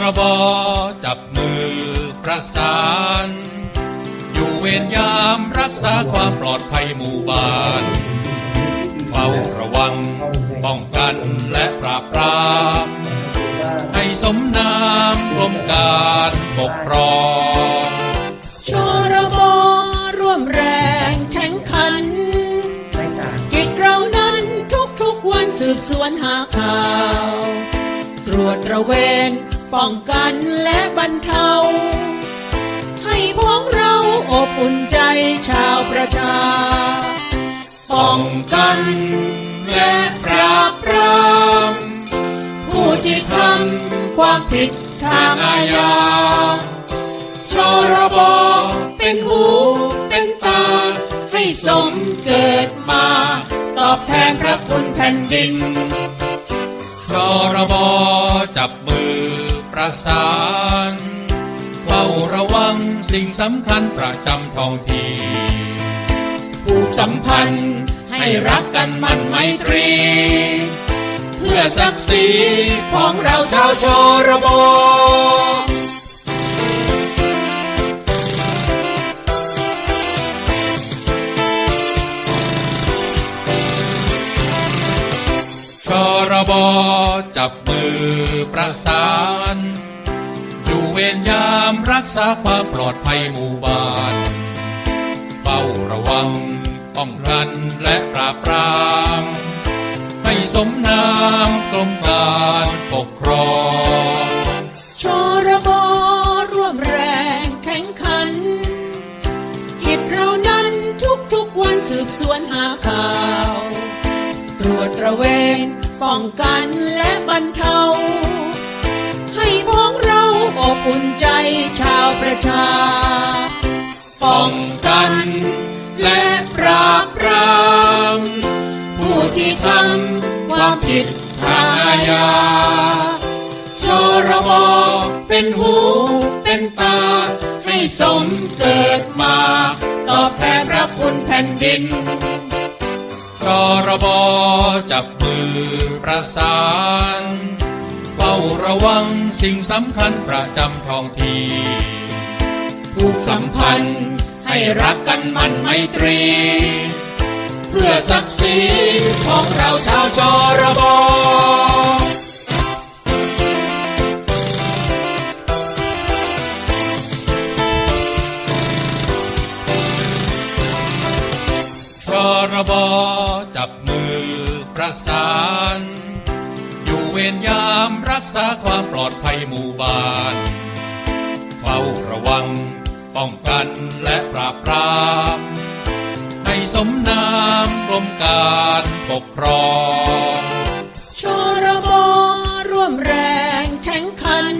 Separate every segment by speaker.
Speaker 1: รบจับมือประสาน อยู่เวรยามรักษาความปลอดภัยหมู่บ้านเฝ้าระวังป้องกันและปราบปรามให้สมนามกรมการปกครอง
Speaker 2: ชรบร่วมแรงแข่งขัน กิจเรานั้นทุกๆวันสืบสวนหาข่าว ตรวจระเวน ป้องกันและบรรเทา ให้พ้องเราอบอุ่นใจชาวประชา ป้องกันและปราบปรามผู้ที่ทำความผิดทางอาญาชรบเป็นหูเป็นตา ให้สมเกิดมา ตอบแทนพระคุณแผ่นดิน
Speaker 1: ชรบจับมือ ประสานเฝ้าระวังสิ่งสำคัญประจำท้องที่
Speaker 2: ผูกสัมพันธ์ให้รักกันมันไมตรี เพื่อศักดิ์ศรีของเราชาวชรบ
Speaker 1: ชรบจับมือประสานอยู่เวรยามรักษาความปลอดภัยหมู่บ้านเฝ้าระวังป้องกันและปราบปรามให้สมนามกรมการปกครอง
Speaker 2: ชรบร่วมแรงแข่งขันกิจเรานั้นทุกทุกๆวันสืบสวนหาข่าว ตรวจตระเวน ป้องกันและบรรเทา ให้พ้องเราอบอุ่นใจชาวประชา ป้องกันและปราบปราม ผู้ที่ทำความผิดทางอาญาชรบเป็นหูเป็นตา ให้สมเกิดมา ตอบแทนพระคุณแผ่นดิน
Speaker 1: กรบจับมือประสานเฝ้าระวังสิ่งสำคัญประจำท้องที่
Speaker 2: ผูกสัมพันธ์ให้รักกันมันไมตรี เพื่อศักดิ์ศรีข รบ
Speaker 1: จับมือประสาน อยู่เวรยามรักษาความปลอดภัยหมู่บ้านเฝ้าระวังป้องกันและปราบปรามให้สมนามกรมการปกครอง
Speaker 2: ชรบร่วมแรงแข่งขัน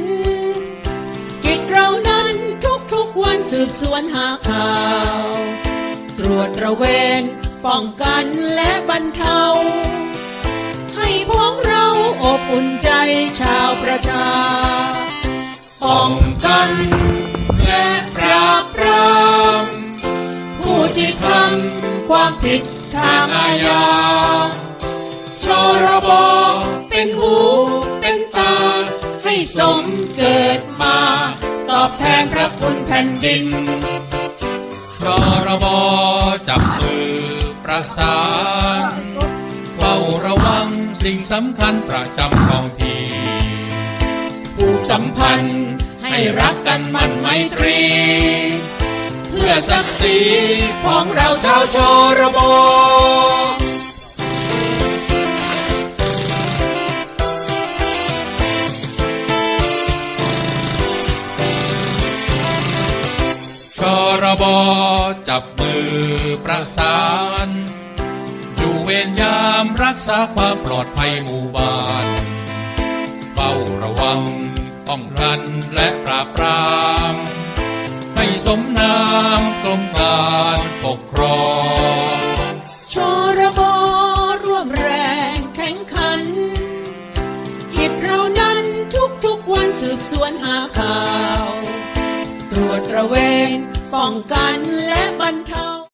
Speaker 2: กิจเรานั้นทุกทุกๆวันสืบสวนหาข่าว ตรวจตระเวน ป้องกันและบรรเทา ให้พ้องเราอบอุ่นใจชาวประชา ป้องกันและปราบปรามผู้ที่ทำความผิดทางอาญาชรบเป็นหูเป็นตา ให้สมเกิดมา ตอบแทนพระคุณแผ่นดิน
Speaker 1: ชรบจับมือ ประสานเฝ้าระวังสิ่งสำคัญประจำท้องที่
Speaker 2: ผูกสัมพันธ์ให้รักกันมันไมตรี เพื่อศักดิ์ศรีของเราชาวชรบ
Speaker 1: รบจับมือประสาน อยู่เวรยามรักษาความปลอดภัยหมู่บ้านเฝ้าระวังป้องกันและปราบปรามให้สมนามกรมการปกครอง
Speaker 2: ชรบร่วมแรงแข่งขันกิจเรานั้นทุกทุกๆวันสืบสวนหาข่าว ตรวจตระเวน ป้องกันและบรร